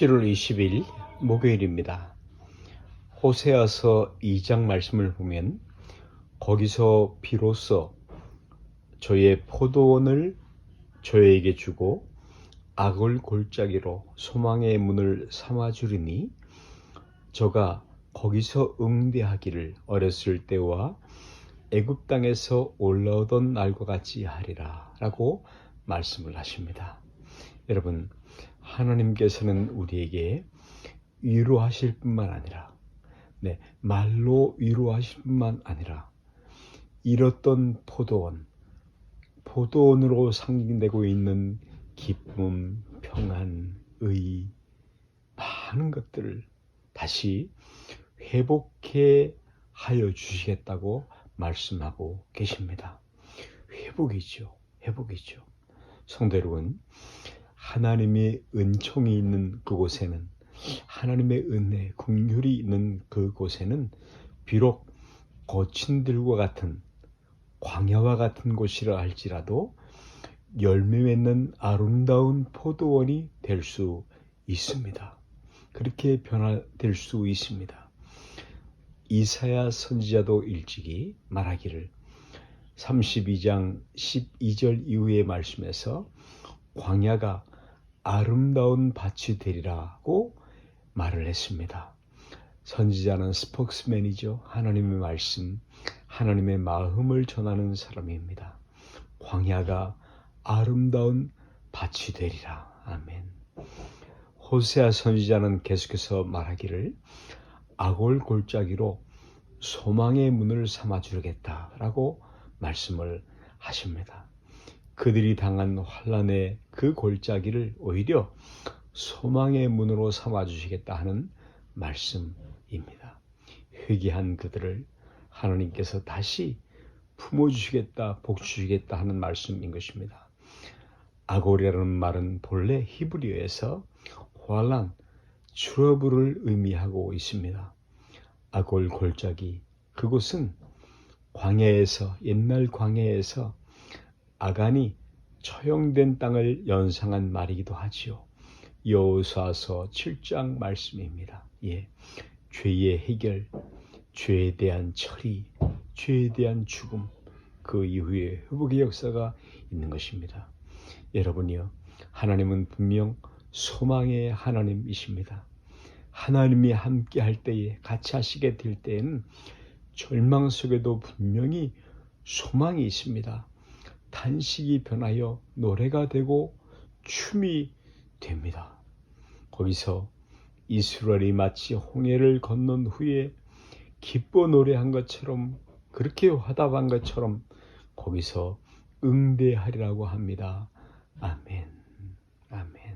7월 20일 목요일입니다. 호세아서 2장 말씀을 보면 거기서 비로소 저의 포도원을 저에게 주고 악을 골짜기로 소망의 문을 삼아 주리니 저가 거기서 응대하기를 어렸을 때와 애굽 땅에서 올라오던 날과 같이 하리라라고 말씀을 하십니다. 여러분 하나님께서는 우리에게 위로하실 뿐만 아니라 네, 말로 위로하실 뿐만 아니라 잃었던 포도원 포도원으로 상징되고 있는 기쁨, 평안, 의 많은 것들을 다시 회복해 하여 주시겠다고 말씀하고 계십니다. 회복이죠. 회복이죠. 여러분, 하나님의 은총이 있는 그곳에는 하나님의 은혜, 긍휼이 있는 그곳에는 비록 거친 들과 같은 광야와 같은 곳이라 할지라도 열매 맺는 아름다운 포도원이 될 수 있습니다. 그렇게 변화될 수 있습니다. 이사야 선지자도 일찍이 말하기를 32장 12절 이후의 말씀에서 광야가 아름다운 밭이 되리라고 말을 했습니다. 선지자는 스포크스맨이죠. 하나님의 말씀, 하나님의 마음을 전하는 사람입니다. 광야가 아름다운 밭이 되리라. 아멘. 호세아 선지자는 계속해서 말하기를 악올 골짜기로 소망의 문을 삼아 주겠다라고 말씀을 하십니다. 그들이 당한 환란의 그 골짜기를 오히려 소망의 문으로 삼아 주시겠다 하는 말씀입니다. 회개한 그들을 하나님께서 다시 품어 주시겠다, 복 주시겠다 하는 말씀인 것입니다. 아골이라는 말은 본래 히브리어에서 환란, 트러블을 의미하고 있습니다. 아골 골짜기 그곳은 광야에서 옛날 광야에서 아간이 처형된 땅을 연상한 말이기도 하지요. 여호수아서 7장 말씀입니다. 예. 죄의 해결, 죄에 대한 처리, 죄에 대한 죽음, 그 이후에 회복의 역사가 있는 것입니다. 여러분이요. 하나님은 분명 소망의 하나님이십니다. 하나님이 함께 할 때에 같이 하시게 될 때에는 절망 속에도 분명히 소망이 있습니다. 단식이 변하여 노래가 되고 춤이 됩니다. 거기서 이스라엘이 마치 홍해를 건넌 후에 기뻐 노래한 것처럼 그렇게 화답한 것처럼 거기서 응대하리라고 합니다. 아멘. 아멘.